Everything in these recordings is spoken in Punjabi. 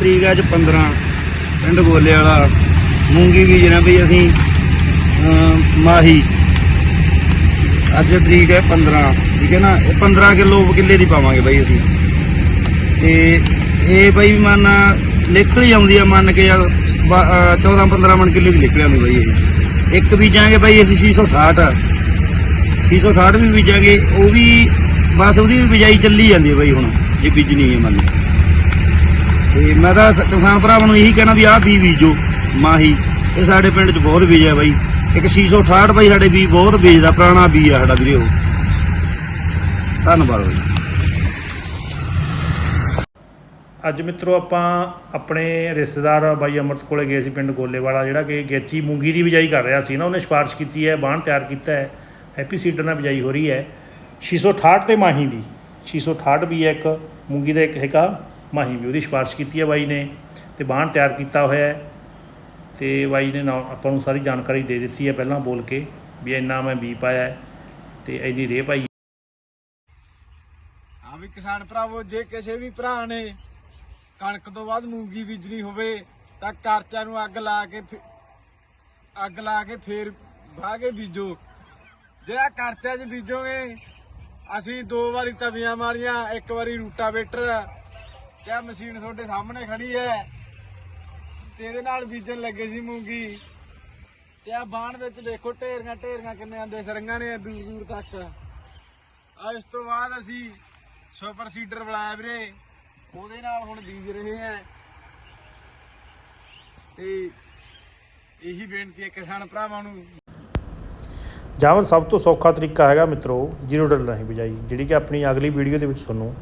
ਤਰੀਕ ਅੱਜ 15 ਪਿੰਡ ਗੋਲੇ ਵਾਲਾ ਮੂੰਗੀ ਬੀਜਣਾ ਬਈ ਅਸੀਂ ਮਾਹੀ। ਅੱਜ ਤਰੀਕ ਹੈ 15 ਠੀਕ ਹੈ ਨਾ? ਇਹ 15 ਕਿਲੋ ਕਿੱਲੇ ਦੀ ਪਾਵਾਂਗੇ ਬਾਈ ਅਸੀਂ। ਤੇ ਇਹ ਬਈ ਮੰਨ ਨਿਕਲ ਹੀ ਆਉਂਦੀ ਆ, ਮੰਨ ਕੇ ਯਾਰ 14 15 ਮਣ ਕਿੱਲੇ ਦੀ ਨਿਕਲ ਆਉਂਦੀ ਬਾਈ ਇਹ। ਇੱਕ ਬੀਜਾਂਗੇ ਬਾਈ ਅਸੀਂ 668 668 ਵੀ ਬੀਜਾਂਗੇ, ਉਹ ਵੀ ਬਸ ਉਹਦੀ ਵੀ ਬਿਜਾਈ ਚੱਲੀ ਜਾਂਦੀ ਹੈ ਬਾਈ ਹੁਣ, ਜੇ ਬੀਜਣੀ ਹੈ ਮੰਨ ਲਓ। ਤੇ ਮੈਂ ਤਾਂ ਕਿਸਾਨ ਭਰਾਵਾਂ ਨੂੰ ਇਹੀ ਕਹਿਣਾ ਵੀ ਆਹ ਬੀ ਬੀਜੋ, ਮਾਹੀ। ਇਹ ਸਾਡੇ ਪਿੰਡ 'ਚ ਬਹੁਤ ਬੀਜਿਆ ਬਾਈ। ਇੱਕ 668 ਬਾਈ ਸਾਡੇ ਬੀ ਬਹੁਤ ਬੀਜਦਾ, ਪੁਰਾਣਾ ਬੀ ਆ ਸਾਡਾ ਵੀਰੇ। ਉਹ ਧੰਨਵਾਦ ਬਾਈ। ਅੱਜ ਮਿੱਤਰੋ ਆਪਾਂ ਆਪਣੇ ਰਿਸ਼ਤੇਦਾਰ ਬਾਈ ਅਮਰਤ ਕੋਲੇ ਗਏ ਸੀ ਪਿੰਡ ਗੋਲੇਵਾਲਾ, ਜਿਹੜਾ ਕਿ ਗੇਤੀ ਮੂੰਗੀ ਦੀ ਬਿਜਾਈ ਕਰ ਰਿਹਾ ਸੀ ਨਾ, ਉਹਨੇ ਸਿਫਾਰਿਸ਼ ਕੀਤੀ ਹੈ, ਬਾਣ ਤਿਆਰ ਕੀਤਾ ਹੈ, ਹੈਪੀ ਸੀਡਰ ਨਾਲ ਬਿਜਾਈ ਹੋ ਰਹੀ ਹੈ। 668 ਤੇ ਮਾਹੀ ਦੀ 668 ਵੀ ਹੈ ਇੱਕ, ਮੂੰਗੀ ਦਾ ਇੱਕ ਹੈਗਾ। ਮਾਹੀ ਵੀ ਉਹਦੀ ਸਿਫਾਰਿਸ਼ ਕੀਤੀ ਹੈ ਬਾਈ ਨੇ ਤੇ ਬਾਣ ਤਿਆਰ ਕੀਤਾ ਹੋਇਆ ਹੈ ਤੇ ਬਾਈ ਨੇ ਆਪਾਂ ਨੂੰ ਸਾਰੀ ਜਾਣਕਾਰੀ ਦੇ ਦਿੱਤੀ ਹੈ ਪਹਿਲਾਂ ਬੋਲ ਕੇ ਵੀ ਇੰਨਾ ਮੈਂ ਬੀ ਪਾਇਆ ਤੇ ਇੰਨੀ ਰੇਹ ਪਾਈ ਹਾਂ। ਵੀ ਕਿਸਾਨ ਭਰਾਵੋ, ਜੇ ਕਿਸੇ ਵੀ ਭਰਾ ਨੇ ਕਣਕ ਤੋਂ ਬਾਅਦ ਮੂੰਗੀ ਬੀਜਣੀ ਹੋਵੇ, ਤਾਂ ਕਰਚਾ ਨੂੰ ਅੱਗ ਲਾ ਕੇ ਅੱਗ ਲਾ ਕੇ ਫੇਰ ਵਾਹ ਕੇ ਬੀਜੋ। ਜਿਹੜਾ ਕਰਚਾ 'ਚ ਬੀਜੋਗੇ, ਅਸੀਂ ਦੋ ਵਾਰੀ ਤਵੀਆਂ ਮਾਰੀਆਂ, ਇੱਕ ਵਾਰੀ ਰੂਟਾਵੇਟਰ ਤੇ ਮਸ਼ੀਨ ਤੁਹਾਡੇ ਸਾਹਮਣੇ ਖੜੀ ਹੈ? ਤੇ ਨਾਲ ਬੀਜਣ ਲੱਗੇ ਸੀ ਮੂੰਗੀ। ਤੇ ਆ ਬਾਣ ਵਿੱਚ ਦੇਖੋ, ਢੇਰੀਆਂ ਢੇਰੀਆਂ ਕਿੰਨੇ ਆਂਦੇ ਸਰੰਗਾਂ ਨੇ ਦੂਰ ਦੂਰ ਤੱਕ। ਆ ਇਸ ਤੋਂ ਬਾਅਦ ਅਸੀਂ ਸੁਪਰ ਸੀਡਰ ਬੁਲਾਇਆ ਵੀਰੇ। ਉਹਦੇ ਨਾਲ ਹੁਣ ਬੀਜ ਰਹੇ ਆ ਤੇ ਇਹੀ ਬੇਨਤੀ ਹੈ ਕਿਸਾਨ ਭਰਾਵਾਂ ਨੂੰ। ਜਾਂ ਸਭ ਤੋਂ ਸੌਖਾ ਤਰੀਕਾ ਹੈਗਾ ਮਿੱਤਰੋ, ਜ਼ੀਰੋ ਡਰਿਲ ਰਾਹੀਂ ਬਿਜਾਈ, ਜਿਹੜੀ ਕਿ ਆਪਣੀ ਅਗਲੀ ਵੀਡੀਓ ਦੇ ਵਿੱਚ ਤੁਹਾਨੂੰ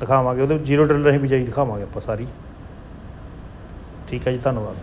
ਦਿਖਾਵਾਂਗੇ ਉਹਦੇ ਜ਼ੀਰੋ ਡਰਿਲ ਰਾਹੀਂ ਬਿਜਾਈ ਦਿਖਾਵਾਂਗੇ ਆਪਾਂ ਸਾਰੀ। ਠੀਕ ਹੈ ਜੀ ਧੰਨਵਾਦ।